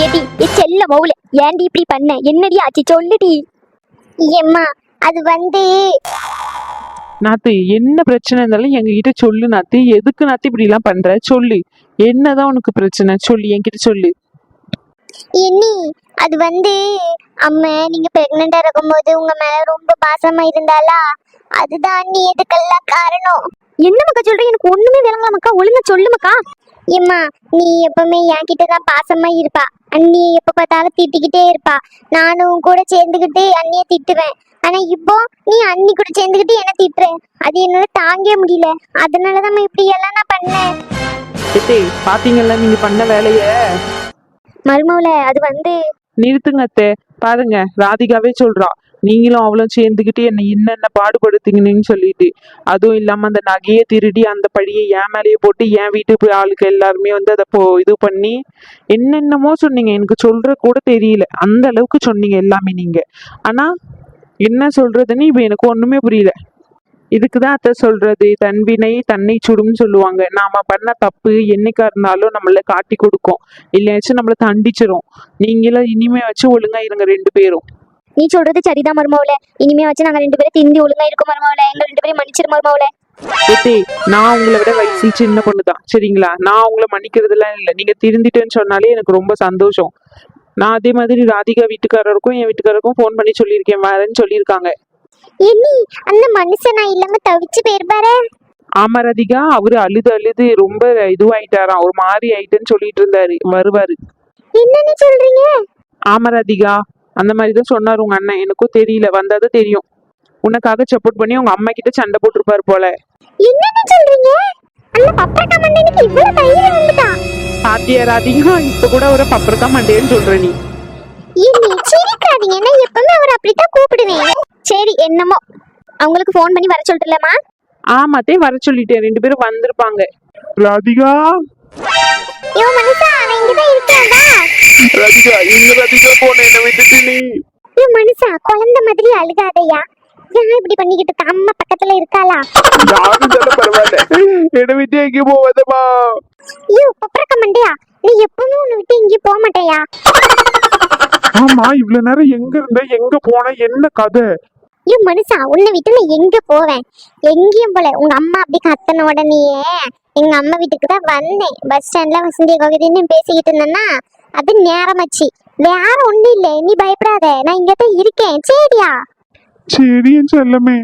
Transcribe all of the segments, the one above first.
ஏடி செல்ல மவுல ஏன்டி இப்படி பண்ண? என்னடி ஆச்சு? சொல்லுடி. ஏம்மா அது வந்து நாத்து என்ன பிரச்சனை இருந்தாலும் எங்ககிட்ட சொல்லு நாத்து. எதுக்கு நாத்து இப்படி எல்லாம் பண்ற? சொல்லு. என்னதான் உனக்கு பிரச்சனை? சொல்லு என்கிட்ட சொல்லு. என்னி அது வந்து அம்மா நீங்க பிரெக்னண்டா இருக்கும்போது உங்க மேல ரொம்ப பாசமா இருந்தாளா? அதுதான் அண்ணி எதுக்கெல்லாம் காரணம். என்ன மக்கா சொல்ற? எனக்கு ஒண்ணுமே விளங்கல மக்கா? ஒழுங்கா சொல்லு மக்கா. ஏம்மா நீ எப்பவுமே என்கிட்ட தான் பாசமா இருப்பா. அண்ணி எப்ப பார்த்தாலும் திட்டிக்கிட்டே இருப்பா. நானும் உன் கூட சேர்ந்துக்கிட்டு அண்ணிய திட்டுவேன். ஆனா இப்போ நீ அண்ணி கூட சேர்ந்துக்கிட்டு என்ன திட்டுற? அது என்னால தாங்கவே முடியல. அதனாலதான் இப்படி எல்லாம் நான் பண்ணேன். பாத்தீங்கல்ல நீங்க பண்ண வேலைய? மருமவுல அது வந்து நிறுத்துங்க அத்தை. பாருங்க ராதிகாவே சொல்றா. நீங்களும் அவ்வளோ சேர்ந்துக்கிட்டு என்னை என்னென்ன பாடுபடுத்தீங்கன்னு சொல்லிட்டு அதுவும் இல்லாமல் அந்த நகையை திருடி அந்த பழியை என் மேலேயே போட்டு என் வீட்டு ஆளுக்கு எல்லாருமே வந்து அதை போ இது பண்ணி என்னென்னமோ சொன்னீங்க. எனக்கு சொல்கிற கூட தெரியல. அந்த அளவுக்கு சொன்னீங்க எல்லாமே நீங்கள் ஆனால் என்ன சொல்கிறதுன்னு இப்போ எனக்கு ஒன்றுமே புரியல. இதுக்கு தான் அத்தை சொல்கிறது தன்வினை தன்னை சுடும்னு சொல்லுவாங்க. நாம் பண்ண தப்பு என்னைக்கா இருந்தாலும் நம்மளை காட்டி கொடுக்கும். இல்லையாச்சும் நம்மளை தண்டிச்சிரும். நீங்களும் இனிமே வச்சு ஒழுங்காக இருங்க ரெண்டு பேரும். நீ சொல்றது சரிதான் மருமவுல இனிமே வச்சு நாங்க ரெண்டு பேரும் திந்தி ஒழுங்கா இருக்கோம் மருமவுல எங்க ரெண்டு பேரும் மன்னிச்சிரு மருமவுல ஏத்தே நான் உங்களை விட வயசில் சின்ன பொண்ணு தான் சரிங்களா? நான் உங்களை மன்னிக்கிறதுலாம் இல்லை. நீங்க திருந்திட்டேன்னு சொன்னாலே எனக்கு ரொம்ப சந்தோஷம். நான் அதே மாதிரி ராதிகா வீட்டுக்காரருக்கும் என் வீட்டுக்காரருக்கும் ஃபோன் பண்ணி சொல்லியிருக்கேன். வரேன்னு சொல்லியிருக்காங்க. என்னி அந்த மனுஷனா இல்லாம தவிச்சு போயிருப்பாரு ஆமா ராதிகா. அவரு அழுது அழுது ரொம்ப இதுவாயிட்டாராம். ஒரு மாதிரி ஆயிட்டுன்னு சொல்லிட்டு இருந்தாரு. வருவாரு. என்னன்னு சொல்றீங்க? ஆமா ராதிகா. அந்த மாதிரி தான் சொன்னார் உங்க அண்ணன். எனக்கும் தெரியல. வந்தாதான் தெரியும். உனக்காக சப்போர்ட் பண்ணி உங்க அம்மா கிட்ட சண்டை போட்டிருப்பாரு போல. என்னன்னு சொல்றீங்க? அந்த பப்பரக்கா மண்டனுக்கு இவ்வளவு தைரியம் வந்துட்டா? பாத்தியா ராதிகா இப்ப கூட ஒரு பப்பரக்கா மண்டேன்னு சொல்ற நீ. என்னி சிரிக்காதீங்க. நான் எப்பவுமே அவர் அப்படித்தான் கூப்பிடுவேன். சரி என்னமோ. அவங்களுக்கு ஃபோன் பண்ணி வர சொல்லிட்டுலமா ஆமாத்தே வர சொல்லிட்டேன். ரெண்டு பேரும் வந்திருப்பாங்க. ராதிகா? யோ மனுஷா அவன் இங்கதான் இருக்கான்டா. ராதிகா எங்க ராதிகா போன என்ன விட்டுட்டு நீ. மனுஷா குழந்தை மாதிரி அழுகாதையா. ஏன் இப்படி பண்ணிக்கிட்டு இருக்க? அம்மா பக்கத்துல இருக்காளா? யாரும் சொல்ல பரவாயில்ல. என்ன விட்டு எங்க போவதமா ஐயோ பப்பரக்க மண்டையா? நீ எப்பவுமே உன்னை விட்டு எங்கேயும் போக மாட்டேயா? ஆமா இவ்வளவு நேரம் எங்க இருந்த? எங்க போன? என்ன கதை? ஐயோ மனுஷா உன்னை விட்டு நான் எங்க போவேன்? எங்கேயும் போல. உங்க அம்மா அப்படி கத்தன உடனேயே எங்க அம்மா வீட்டுக்கு தான் வந்தேன். பஸ் ஸ்டாண்ட்ல வசந்தி கோகிதின்னு பேசிக்கிட்டு இருந்தேன்னா அது நேரமாச்சு வேற ஒண்ணும் இல்ல. நீ பயப்படாத. நான் இங்க தான் இருக்கேன். சரியா? சரி என் செல்லமே.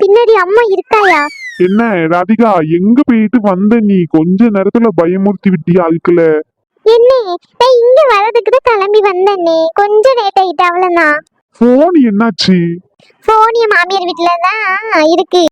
பின்னாடி அம்மா இருக்காயா? என்ன ராதிகா எங்க போயிட்டு வந்த நீ? கொஞ்ச நேரத்துல பயமுறுத்தி விட்டியா ஆட்கள என்ன நான் இங்க வரதுக்கு தான் கிளம்பி வந்தேனே. கொஞ்சம் லேட் ஆயிட்டு அவ்வளவுதான். போன் என்னாச்சு? போன் என் மாமியார் வீட்டுல தான் இருக்கு.